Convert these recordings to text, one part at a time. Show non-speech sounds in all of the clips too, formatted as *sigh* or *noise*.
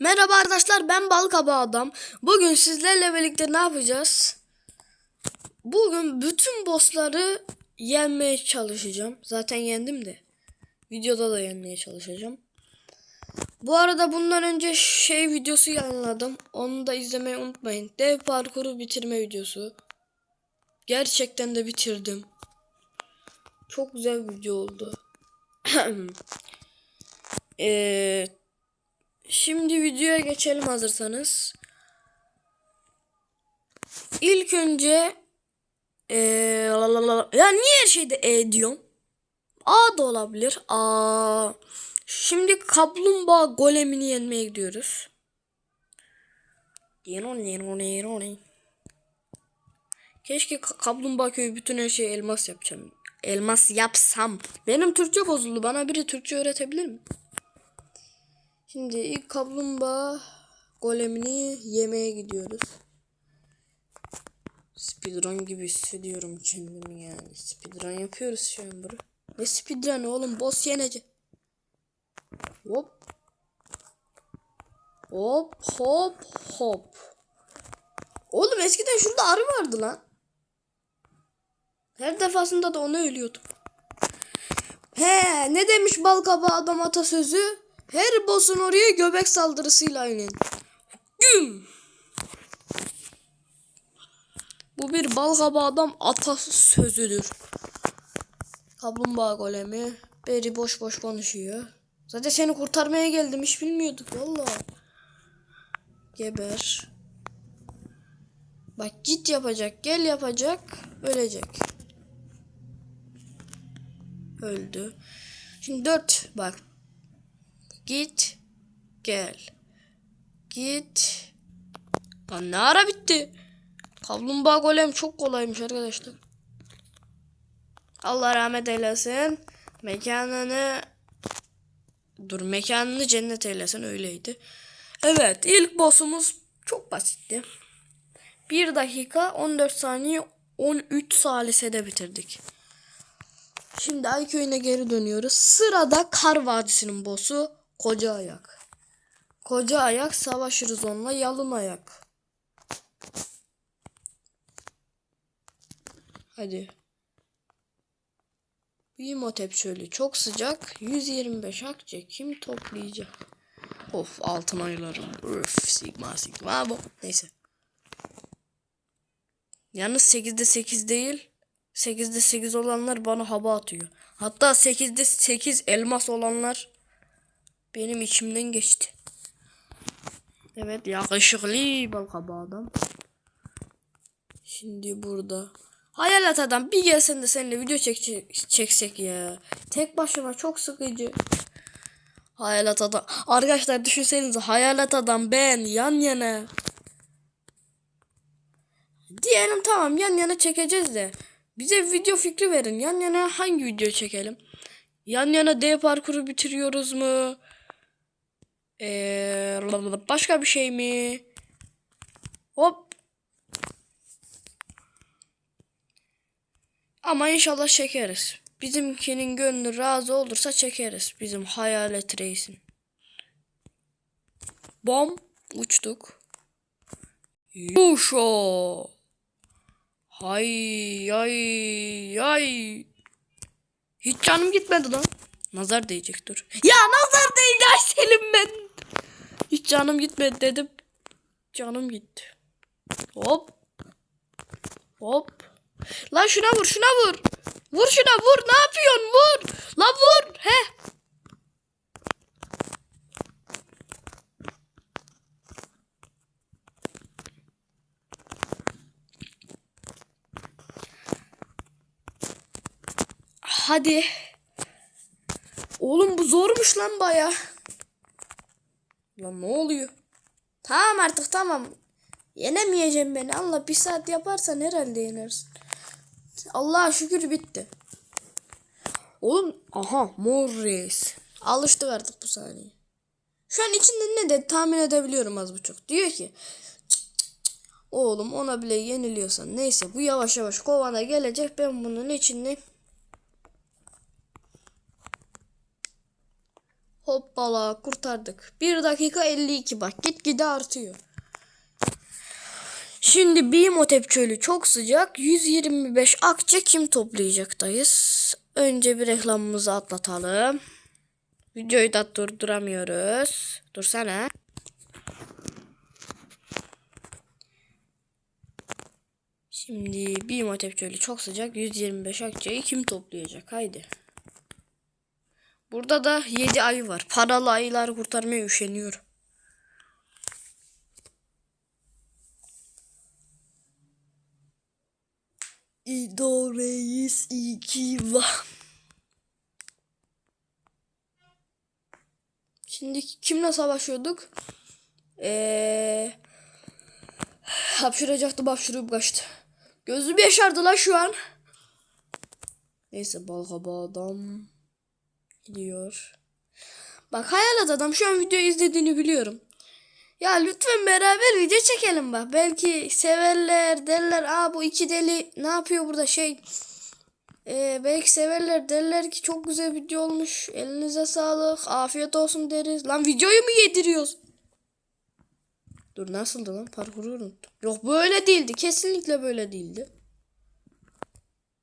Merhaba arkadaşlar ben Balkaba Adam. Bugün sizlerle birlikte ne yapacağız? Bugün bütün bossları yenmeye çalışacağım. Zaten yendim de. Videoda da yenmeye çalışacağım. Bu arada bundan önce şey videosu yayınladım. Onu da izlemeyi unutmayın. Dev parkuru bitirme videosu. Gerçekten de bitirdim. Çok güzel video oldu. *clears throat* Eee Şimdi videoya geçelim hazırsanız. İlk önce ee, la la la- ya niye her şeyde E diyorum? A da olabilir. A. Şimdi kaplumbağa golemini yenmeye gidiyoruz. Keşke ka- kaplumbağa köyü bütün her şeyi elmas yapacağım. Elmas yapsam. Benim Türkçe bozuldu. Bana biri Türkçe öğretebilir mi? Şimdi ilk kaplumbağa golemini yemeye gidiyoruz. Speedrun gibi hissediyorum kendimi yani. Speedrun yapıyoruz şu an bunu. Ne speedrun oğlum boss yenecek. Hop. Hop hop hop. Oğlum eskiden şurada arı vardı lan. Her defasında da onu ölüyordum. He ne demiş balkaba adam atasözü? Her boss'un oraya göbek saldırısıyla inin. Güm. Bu bir balkaba adam atasözüdür. Kaplumbağa golemi. Beri boş boş konuşuyor. Zaten seni kurtarmaya geldim hiç bilmiyorduk valla. Geber. Bak git yapacak gel yapacak ölecek. Öldü. Şimdi dört bak Git. Gel. Git. Lan ne ara bitti? Kaplumbağa golem çok kolaymış arkadaşlar. Allah rahmet eylesin. Mekanını Dur mekanını cennet eylesin öyleydi. Evet ilk boss'umuz çok basitti. 1 dakika 14 saniye 13 salisede bitirdik. Şimdi Ay köyüne geri dönüyoruz. Sırada Kar Vadisi'nin boss'u Koca Ayak. Koca Ayak savaşırız onunla yalın ayak. Hadi. Imhotep çölü çok sıcak. 125 akçe kim toplayacak? Of altın aylarım. Üf sigma sigma bu. Neyse. Yalnız 8'de 8 değil. 8'de 8 olanlar bana hava atıyor. Hatta 8'de 8 elmas olanlar benim içimden geçti. Evet yakışıklı balkaba adam. Şimdi burada. Hayalet adam bir gelsen de seninle video çek çeksek ya. Tek başıma çok sıkıcı. Hayalet adam. Arkadaşlar düşünsenize hayalet adam ben yan yana. Diyelim tamam yan yana çekeceğiz de. Bize video fikri verin. Yan yana hangi video çekelim? Yan yana D parkuru bitiriyoruz mu? Ee, başka bir şey mi? Hop. Ama inşallah çekeriz. Bizimkinin gönlü razı olursa çekeriz. Bizim hayalet reisin. Bom. Uçtuk. Yuşo. Hay ay ay. Hiç canım gitmedi lan. Nazar değecek dur. Ya nazar değdi Selim ben. Hiç canım gitmedi dedim. Canım gitti. Hop. Hop. Lan şuna vur şuna vur. Vur şuna vur. Ne yapıyorsun vur. La vur. He. Hadi. Oğlum bu zormuş lan baya. Lan ne oluyor? Tamam artık tamam. Yenemeyeceğim beni. Allah bir saat yaparsan herhalde yenersin. Allah'a şükür bitti. Oğlum aha mor reis. Alıştık artık bu saniye. Şu an içinde ne de tahmin edebiliyorum az buçuk. Diyor ki "Cık, cık, cık. oğlum ona bile yeniliyorsan neyse bu yavaş yavaş kovana gelecek ben bunun içinde Hoppala kurtardık. 1 dakika 52 bak gitgide artıyor. Şimdi Bimotep çölü çok sıcak. 125 akçe kim toplayacaktayız? Önce bir reklamımızı atlatalım. Videoyu da durduramıyoruz. Dursana. Şimdi Bimotep çölü çok sıcak. 125 akçeyi kim toplayacak? Haydi. Burada da 7 ayı var. Paralı ayıları kurtarmaya üşeniyorum. İdo reis iki var. Şimdi kimle savaşıyorduk? Eee hapşıracaktı hapşırıp kaçtı. Gözüm yaşardı lan şu an. Neyse balgaba adam gidiyor. Bak hayalet adam şu an videoyu izlediğini biliyorum. Ya lütfen beraber video çekelim bak. Belki severler derler. Aa bu iki deli ne yapıyor burada şey. Ee, belki severler derler ki çok güzel video olmuş. Elinize sağlık. Afiyet olsun deriz. Lan videoyu mu yediriyoruz? Dur nasıldı lan? Parkuru unuttum. Yok böyle değildi. Kesinlikle böyle değildi.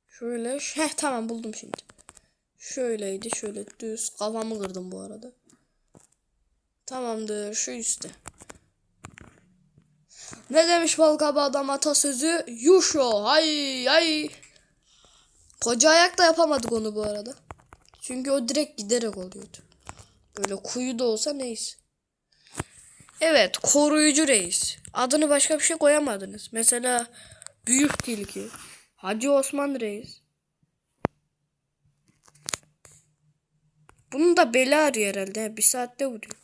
Şöyle. Heh tamam buldum şimdi. Şöyleydi. Şöyle düz. Kafamı kırdım bu arada. Tamamdır. Şu üstte. Ne demiş balkaba adam atasözü? Yuşo. Hay hay. Koca ayakta yapamadık onu bu arada. Çünkü o direkt giderek oluyordu. Böyle kuyu da olsa neyse. Evet koruyucu reis. Adını başka bir şey koyamadınız. Mesela Büyük Tilki. Hacı Osman Reis. Bunun da beli ağrıyor herhalde. Bir saatte vuruyor.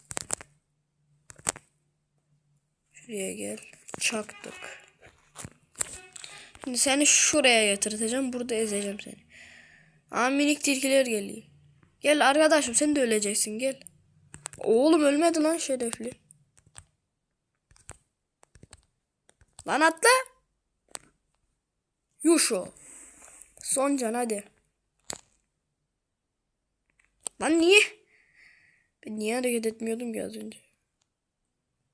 Şuraya gel. Çaktık. Şimdi seni şuraya yatırtacağım. Burada ezeceğim seni. Aa minik tilkiler geliyor. Gel arkadaşım sen de öleceksin gel. Oğlum ölmedi lan şerefli. Lan atla. Yuşo. Son can hadi. Lan niye? Ben niye hareket etmiyordum ki az önce?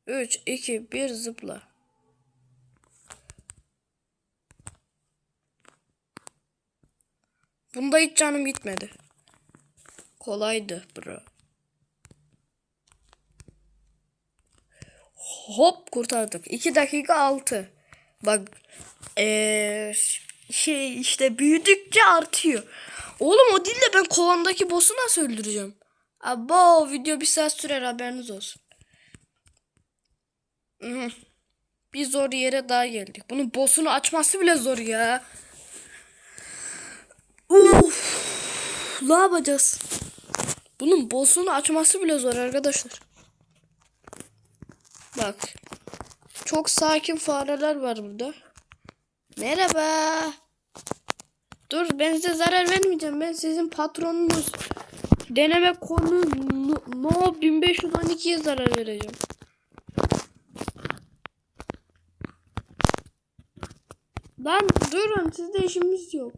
3, 2, 1 zıpla. Bunda hiç canım gitmedi. Kolaydı bro. Hop kurtardık. 2 dakika 6. Bak ee, şey işte büyüdükçe artıyor. Oğlum o değil de ben kovandaki boss'u nasıl öldüreceğim? Abo video bir saat sürer haberiniz olsun. Bir zor yere daha geldik. Bunun boss'unu açması bile zor ya. Uf. Ne yapacağız? Bunun boss'unu açması bile zor arkadaşlar. Bak. Çok sakin fareler var burada. Merhaba. Dur ben size zarar vermeyeceğim. Ben sizin patronunuz. Deneme konu no, no 1512'ye zarar vereceğim. Lan durun sizde işimiz yok.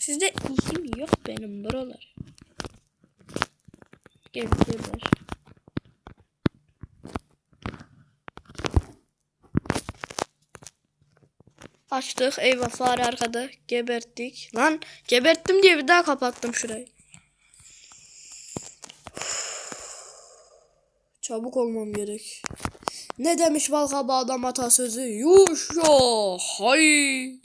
Sizde işim yok benim buralar. Gel geber. Açtık. Eyvah fare arkada. Geberttik. Lan geberttim diye bir daha kapattım şurayı. Çabuk olmam gerek. Ne demiş balkaba adam atasözü? Yuşo hay.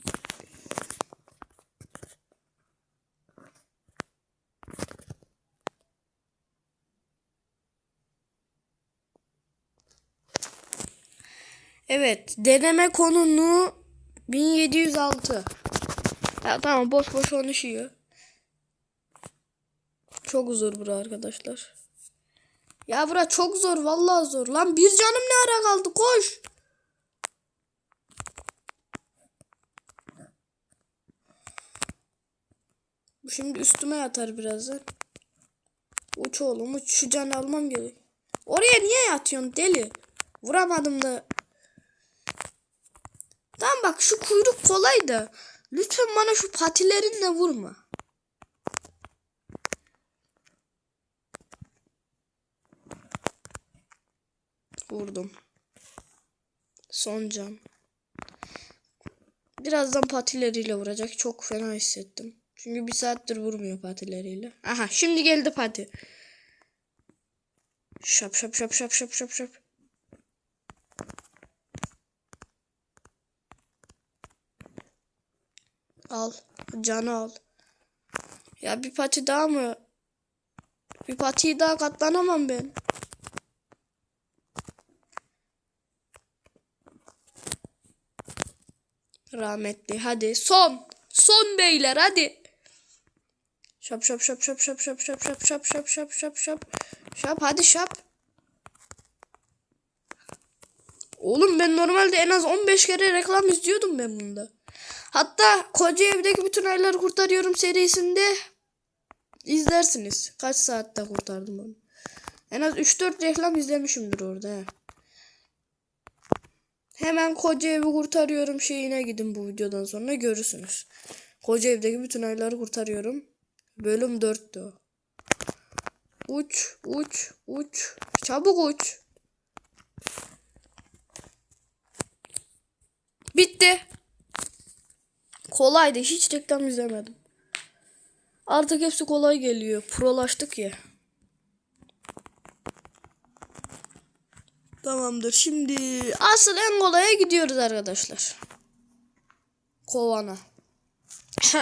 Evet, deneme konunu 1706. Ya tamam boş boş konuşuyor. Çok zor bura arkadaşlar. Ya bura çok zor vallahi zor. Lan bir canım ne ara kaldı koş. Bu şimdi üstüme yatar birazdan. Uç oğlum uç şu canı almam gerek. Oraya niye yatıyorsun deli? Vuramadım da. Tamam bak şu kuyruk kolay da. Lütfen bana şu patilerinle vurma. Vurdum. Son can. Birazdan patileriyle vuracak. Çok fena hissettim. Çünkü bir saattir vurmuyor patileriyle. Aha şimdi geldi pati. Şap şap şap şap şap şap şap. Al. Canı al. Ya bir pati daha mı? Bir patiyi daha katlanamam ben. Rahmetli hadi son. Son beyler hadi. Şap şap şap şap şap şap şap şap şap şap şap şap şap. Şap hadi şap. Oğlum ben normalde en az 15 kere reklam izliyordum ben bunda. Hatta koca evdeki bütün ayları kurtarıyorum serisinde izlersiniz. Kaç saatte kurtardım onu. En az 3-4 reklam izlemişimdir orada. he. Hemen koca evi kurtarıyorum şeyine gidin bu videodan sonra görürsünüz. Koca evdeki bütün ayları kurtarıyorum. Bölüm 4'tü o. Uç, uç, uç. Çabuk uç. Bitti. Kolaydı. Hiç reklam izlemedim. Artık hepsi kolay geliyor. Prolaştık ya. Tamamdır. Şimdi asıl en kolaya gidiyoruz arkadaşlar. Kovana. *laughs*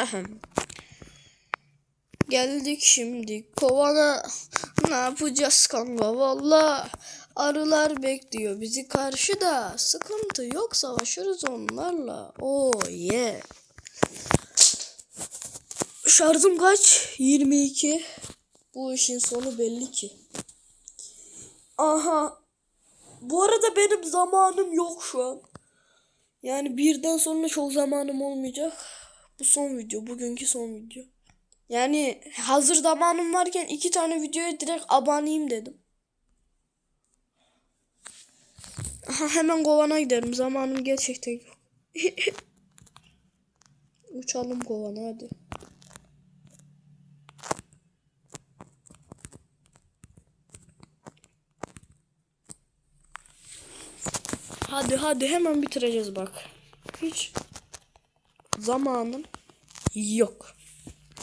Geldik şimdi kovana. Ne yapacağız kanka valla. Arılar bekliyor bizi karşıda. Sıkıntı yok savaşırız onlarla. Oh yeah. Şarjım kaç? 22. Bu işin sonu belli ki. Aha. Bu arada benim zamanım yok şu an. Yani birden sonra çok zamanım olmayacak. Bu son video. Bugünkü son video. Yani hazır zamanım varken iki tane videoya direkt aboneyim dedim. Aha, hemen kovana giderim. Zamanım gerçekten yok. *laughs* Uçalım kovana hadi. Hadi hadi hemen bitireceğiz bak. Hiç zamanım yok.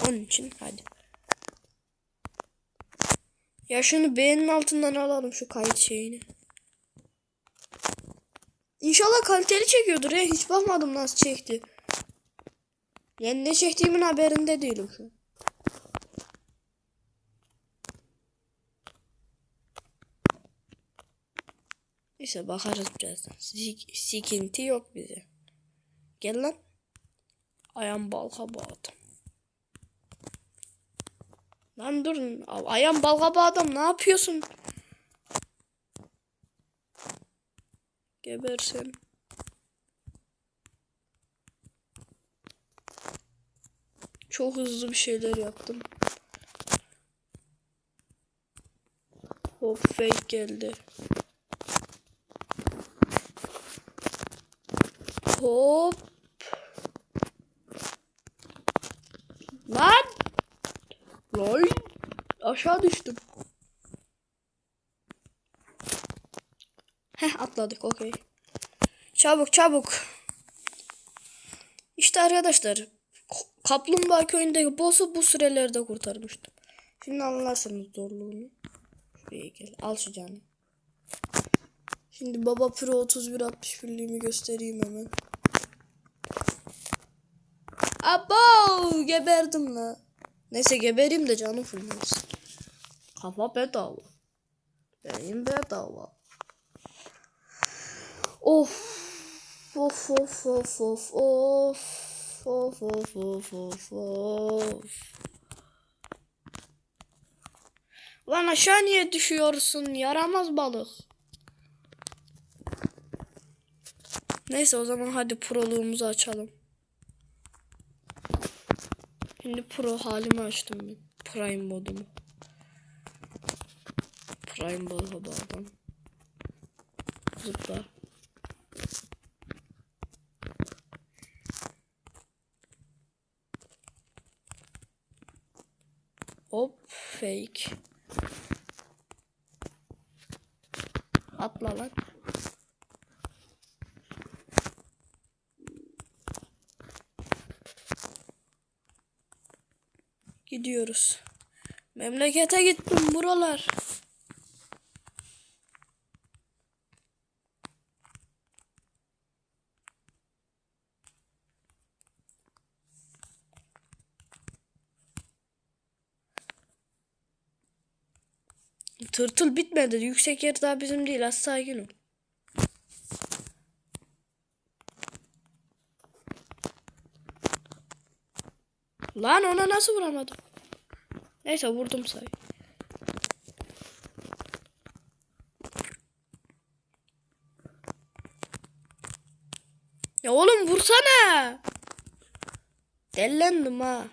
Onun için hadi. Ya şunu beğenin altından alalım şu kayıt şeyini. İnşallah kaliteli çekiyordur ya. Hiç bakmadım nasıl çekti. Yani ne çektiğimin haberinde değilim şu an. Neyse bakarız birazdan. Sik sikinti yok bize. Gel lan. Ayağım bal kabağı adam. Lan durun. Ayağım bal kabağı adam ne yapıyorsun? Gebersin. Çok hızlı bir şeyler yaptım. Hop fake geldi. Hop. Lan. Lan. Aşağı düştüm. Heh atladık okey. Çabuk çabuk. İşte arkadaşlar. Kaplumbağa köyündeki boss'u bu sürelerde kurtarmıştım. Şimdi anlarsınız zorluğunu. Şuraya gel. Al şu canı. Şimdi Baba Pro 31 61'liğimi göstereyim hemen. Abo geberdim la. Neyse gebereyim de canım fırlamasın. Kafa bedava. Beyin bedava. Of. Of of of of of. Of of of of of. Lan aşağı niye düşüyorsun? Yaramaz balık. Neyse o zaman hadi proluğumuzu açalım. Şimdi pro halimi açtım ben. Prime modumu. Prime balığı adam. Zıpla. Hop fake. Atla lan. Gidiyoruz. Memlekete gittim buralar. Tırtıl bitmedi. Yüksek yer daha bizim değil. Az sakin ol. Lan ona nasıl vuramadım? Neyse vurdum say. Ya oğlum vursana. Dellendim ha.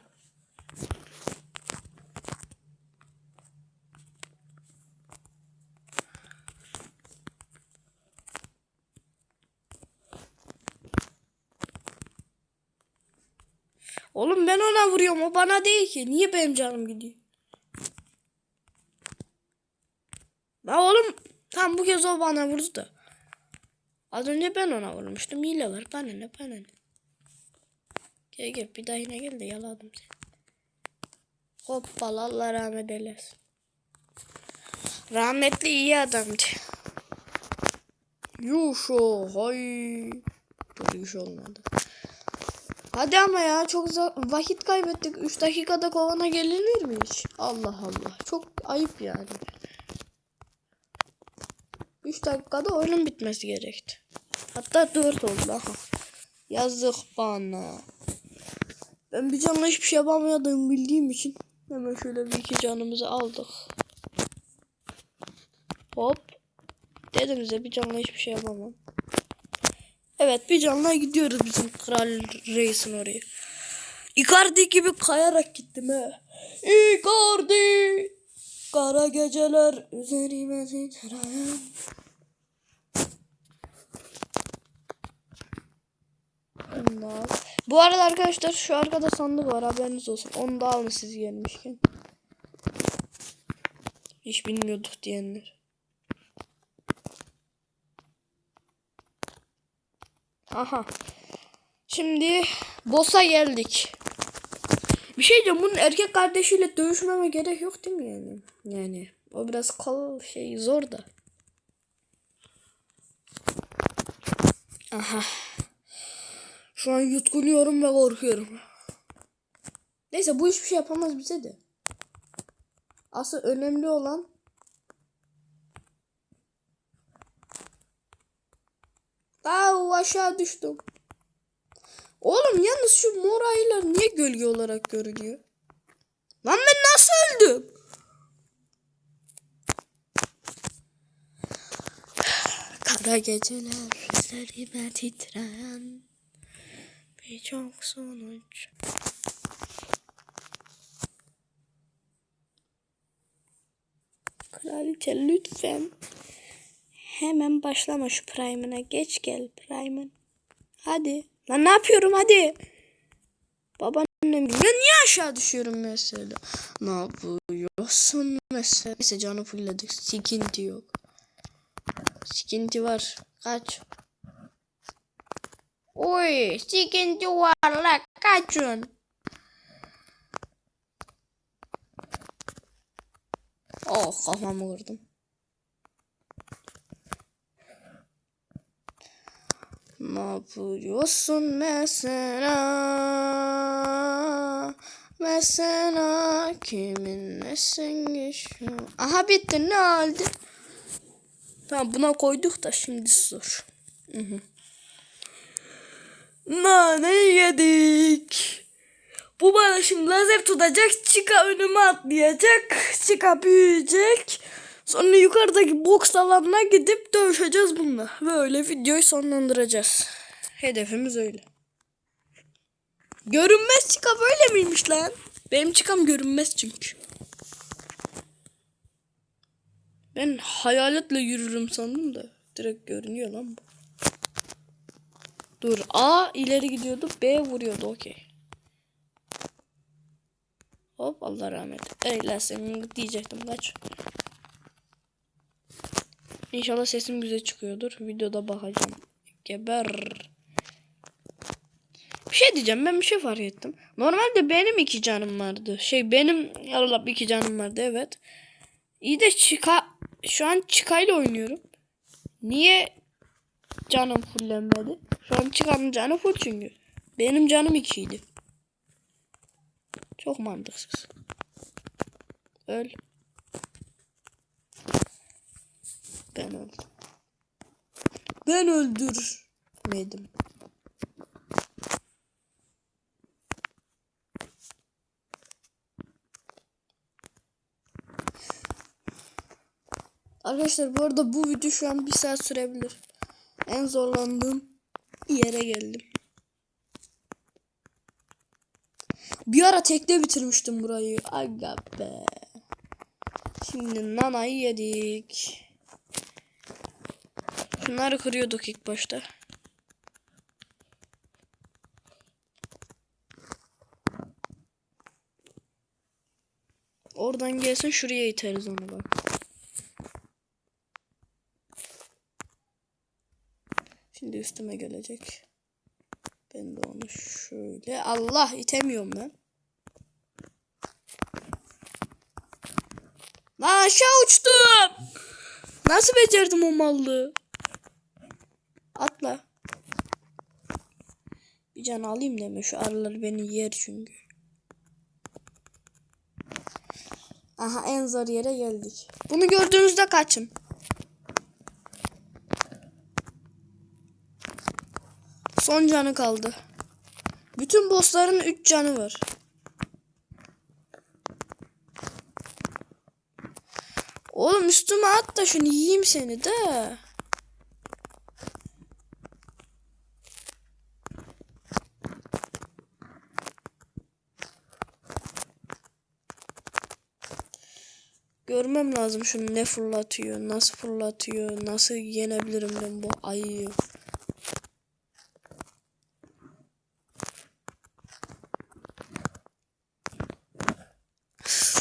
Oğlum vuruyorum. O bana değil ki. Niye benim canım gidiyor? La oğlum tam bu kez o bana vurdu da. Az önce ben ona vurmuştum. Hile var. Bana ne bana ne. Gel gel bir daha yine gel de yaladım seni. Hoppala Allah rahmet eylesin. Rahmetli iyi adamdı. Yuşo hay. Dur yuş olmadı. Hadi ama ya çok vakit kaybettik. 3 dakikada kovana gelinir mi hiç? Allah Allah. Çok ayıp yani. 3 dakikada oyunun bitmesi gerekti. Hatta 4 oldu. Yazık bana. Ben bir canla hiçbir şey yapamadığımı bildiğim için hemen şöyle bir iki canımızı aldık. Hop. Dedim size bir canla hiçbir şey yapamam. Evet bir canla gidiyoruz bizim kral reisin oraya. Icardi gibi kayarak gittim he. Icardi. Kara geceler üzerime titreyen. Bu arada arkadaşlar şu arkada sandık var haberiniz olsun. Onu da alın siz gelmişken. Hiç bilmiyorduk diyenler. Aha. Şimdi boss'a geldik. Bir şey diyeceğim bunun erkek kardeşiyle dövüşmeme gerek yok değil mi yani? Yani o biraz kol şey zor da. Aha. Şu an yutkunuyorum ve korkuyorum. Neyse bu hiçbir şey yapamaz bize de. Asıl önemli olan Aa aşağı düştüm. Oğlum yalnız şu mor ayılar niye gölge olarak görünüyor? Lan ben nasıl öldüm? Kara geceler üzerime titreyen birçok sonuç. Kraliçe lütfen hemen başlama şu prime'ına. Geç gel prime'ın. Hadi. Lan ne yapıyorum hadi. Babaannem ya niye aşağı düşüyorum mesela? Ne yapıyorsun mesela? Neyse canı fullledik. Sikinti yok. Sikinti var. Kaç. Oy sikinti var la kaçın. Oh kafamı kırdım. Ne yapıyorsun mesela? Mesela kimin nesin geçiyor? Aha bitti ne oldu? Tamam buna koyduk da şimdi sor. Hı. Nane yedik. Bu bana şimdi lazer tutacak. Çıka önüme atlayacak. Çıka büyüyecek. Sonra yukarıdaki boks alanına gidip dövüşeceğiz bununla. Böyle videoyu sonlandıracağız. Hedefimiz öyle. Görünmez çıka böyle miymiş lan? Benim çıkam görünmez çünkü. Ben hayaletle yürürüm sandım da. Direkt görünüyor lan bu. Dur A ileri gidiyordu B vuruyordu okey. Hop Allah rahmet eylesin diyecektim kaç. İnşallah sesim güzel çıkıyordur. Videoda bakacağım. Geber. Bir şey diyeceğim ben bir şey fark ettim. Normalde benim iki canım vardı. Şey benim Allah iki canım vardı evet. İyi de çıka şu an çıkayla oynuyorum. Niye canım fullenmedi? Şu an çıkanın canı full çünkü. Benim canım ikiydi. Çok mantıksız. Öl. Ben öldüm. Ben öldürmedim. Arkadaşlar bu arada bu video şu an bir saat sürebilir. En zorlandığım yere geldim. Bir ara tekte bitirmiştim burayı. Aga be. Şimdi nanayı yedik. Şunları kırıyorduk ilk başta. Oradan gelsin şuraya iteriz onu bak. Şimdi üstüme gelecek. Ben de onu şöyle. Allah itemiyorum ben. Lan aşağı uçtum. Nasıl becerdim o mallığı? Atla. Bir can alayım deme şu arılar beni yer çünkü. Aha en zor yere geldik. Bunu gördüğünüzde kaçın. Son canı kaldı. Bütün bossların 3 canı var. Oğlum üstüme at da şunu yiyeyim seni de. Görmem lazım şunu ne fırlatıyor, nasıl fırlatıyor, nasıl yenebilirim ben bu ayıyı.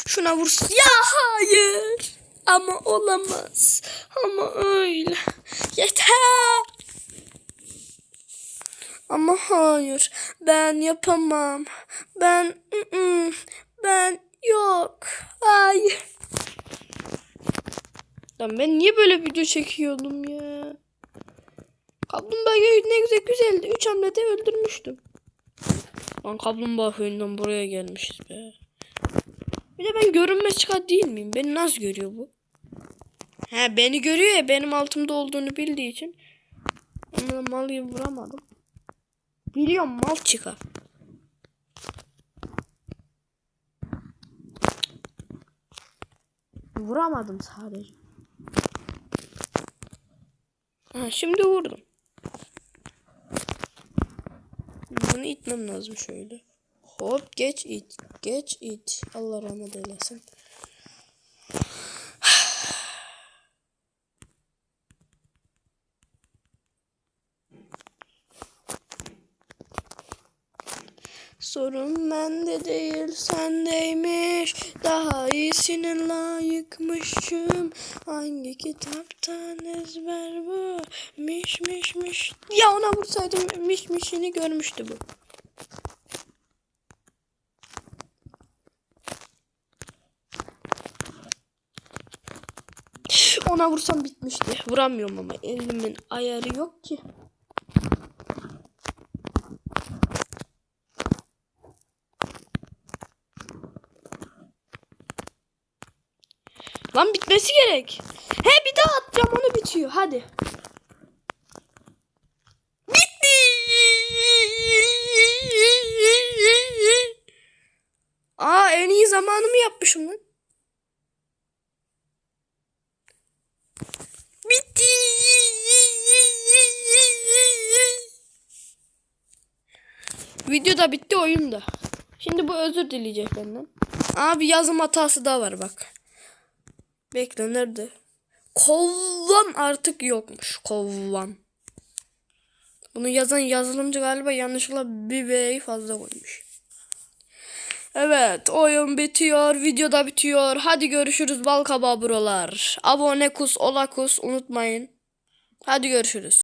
Şuna vursun. Ya hayır. Ama olamaz. Ama öyle. Yeter. Ama hayır. Ben yapamam. Ben ı-ı, ben yok. Hayır. Lan ben niye böyle video çekiyordum ya? Kaplumbağayı ne güzel güzeldi. Üç hamlede öldürmüştüm. Lan kaplumbağa köyünden buraya gelmişiz be. Bir de ben görünmez çıkar değil miyim? Beni nasıl görüyor bu? He beni görüyor ya benim altımda olduğunu bildiği için. Ama malıyı vuramadım. Biliyorum mal çıkar. Vuramadım sadece. Ha, şimdi vurdum. Bunu itmem lazım şöyle. Hop geç it. Geç it. Allah rahmet eylesin. Sorun bende değil sendeymiş. Daha iyisini layıkmışım. Hangi kitaptan ezber bu? Miş miş miş. Ya ona vursaydım miş mişini görmüştü bu. Ona vursam bitmişti. Vuramıyorum ama elimin ayarı yok ki. Lan bitmesi gerek. He bir daha atacağım onu bitiyor. Hadi. Bitti. Aa en iyi zamanımı yapmışım lan. Bitti. Video da bitti oyun da. Şimdi bu özür dileyecek benden. Abi yazım hatası da var bak. Bekle nerede? Kovan artık yokmuş. Kovan. Bunu yazan yazılımcı galiba yanlışlıkla bir V'yi fazla koymuş. Evet oyun bitiyor. Video da bitiyor. Hadi görüşürüz bal kabağı buralar. Abone kus ola kus unutmayın. Hadi görüşürüz.